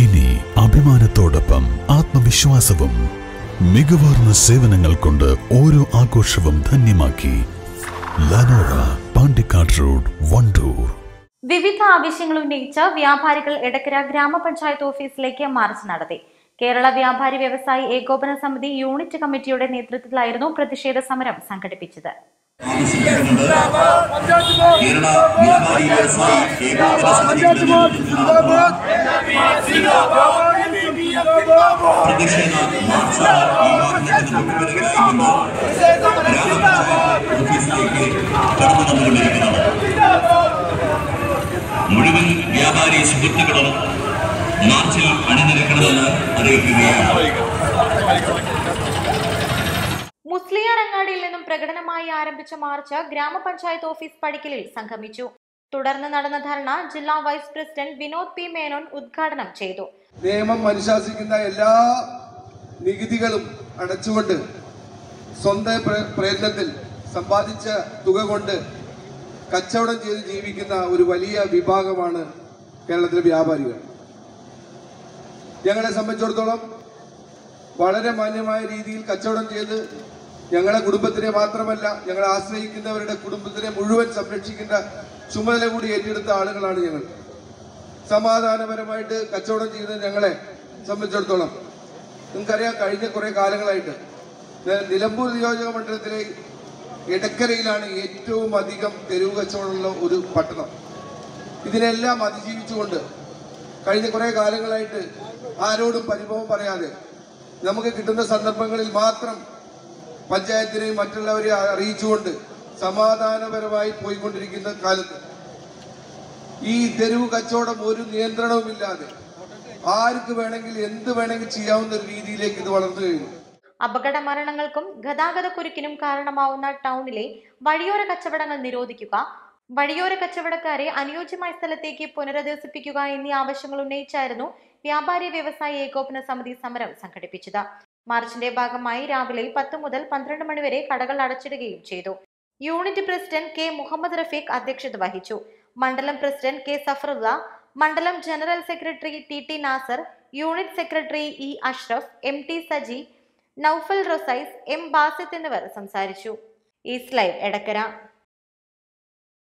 ഇനി അഭിമാനത്തോടൊപ്പം ആത്മവിശ്വാസവും മികവാർന്ന സേവനങ്ങൾ കൊണ്ട് ഓരോ ആഘോഷവും ധന്യമാക്കി ലനോറ പാണ്ടിക്കാട് റോഡ് വണ്ടൂർ. വിവിധ ആവശ്യങ്ങൾ ഉന്നയിച്ച് വ്യാപാരികൾ എടക്കര ഗ്രാമപഞ്ചായത്ത് ഓഫീസിലേക്ക് മാർച്ച് നടത്തി. കേരള വ്യാപാരി വ്യവസായി ഏകോപന സമിതി യൂണിറ്റ് കമ്മിറ്റിയുടെ നേതൃത്വത്തിലായിരുന്നു പ്രതിഷേധ സമരം സംഘടിപ്പിച്ചത്. കേരള വ്യാപാരി വ്യവസായി ഏകോപന സമിതി മുഴുവൻ വ്യാപാരി സുഹൃത്തുക്കളും മാർച്ചിൽ അണിനിരക്കണമെന്ന് അറിയിക്കുകയാണ്. മുസ്ലിയാർ അങ്ങാടിയിൽ നിന്നും പ്രകടനമായി ആരംഭിച്ച മാർച്ച് ഗ്രാമപഞ്ചായത്ത് ഓഫീസ് പടിക്കലിൽ സംഗമിച്ചു. തുടർന്ന് നടന്ന ധർണ ജില്ലാ vice president Vinod P Menon ഉദ്ഘാടനം ചെയ്തു. നിയമം അനുശാസിക്കുന്ന എല്ലാ നികുതികളും അടച്ചുകൊണ്ട് സ്വന്തം പ്രയത്നത്തിൽ സമ്പാദിച്ച തുക കൊണ്ട് കച്ചവടം ചെയ്ത് ജീവിക്കുന്ന ഒരു വലിയ വിഭാഗമാണ് കേരളത്തിലെ വ്യാപാരികൾ. ഞങ്ങളെ സംബന്ധിച്ചിടത്തോളം വളരെ മാന്യമായ രീതിയിൽ കച്ചവടം ചെയ്ത് ഞങ്ങളുടെ കുടുംബത്തിനെ മാത്രമല്ല ഞങ്ങളെ ആശ്രയിക്കുന്നവരുടെ കുടുംബത്തിനെ മുഴുവൻ സംരക്ഷിക്കേണ്ട ചുമതല കൂടി ഏറ്റെടുത്ത ആളുകളാണ് ഞങ്ങൾ. സമാധാനപരമായിട്ട് കച്ചവടം ചെയ്യുന്ന ഞങ്ങളെ സംബന്ധിച്ചിടത്തോളം. നിങ്ങൾക്കറിയാം കഴിഞ്ഞ കുറേ കാലങ്ങളായിട്ട് നിലമ്പൂർ നിയോജക മണ്ഡലത്തിലെ ഇടക്കരയിലാണ് ഏറ്റവും അധികം തെരുവ് കച്ചവടമുള്ള ഒരു പട്ടണം. ഇതിനെല്ലാം അതിജീവിച്ചുകൊണ്ട് കഴിഞ്ഞ കുറേ കാലങ്ങളായിട്ട് ആരോടും പരിഭവം പറയാതെ നമുക്ക് കിട്ടുന്ന സന്ദർഭങ്ങളിൽ മാത്രം പഞ്ചായത്തിനെയും മറ്റുള്ളവരെ അറിയിച്ചുകൊണ്ട് സമാധാനപരമായി പോയിക്കൊണ്ടിരിക്കുന്ന കാലത്ത് ഈ തെരുവ് കച്ചവടം ഒരു നിയന്ത്രണവുമില്ലാതെ ആർക്ക് വേണമെങ്കിൽ എന്ത് വേണമെങ്കിൽ ചെയ്യാവുന്ന ഒരു രീതിയിലേക്ക് ഇത് വളർന്നു കഴിഞ്ഞു. അപകട മരണങ്ങൾക്കും ഗതാഗതക്കുരുക്കിനും കാരണമാവുന്ന ടൗണിലെ വഴിയോര കച്ചവടങ്ങൾ നിരോധിക്കുക വഴിയോര കച്ചവടക്കാരെ അനുയോജ്യമായ സ്ഥലത്തേക്ക് പുനരധിവസിപ്പിക്കുക എന്നീ ആവശ്യങ്ങൾ ഉന്നയിച്ചായിരുന്നു വ്യാപാരി വ്യവസായ ഏകോപന സമിതി സമരം സംഘടിപ്പിച്ചത്. മാർച്ചിന്റെ ഭാഗമായി രാവിലെ പത്ത് മുതൽ പന്ത്രണ്ട് മണിവരെ കടകൾ അടച്ചിടുകയും ചെയ്തു. Unit president K Muhammad Rafeeq അധ്യക്ഷത വഹിച്ചു. മണ്ഡലം പ്രസിഡന്റ് കെ സഫറുല്ല മണ്ഡലം general secretary T T Nasar unit secretary E Ashraf M T Saji Naufal Rosais M Basith എന്നിവർ സംസാരിച്ചു. East live Edakkara.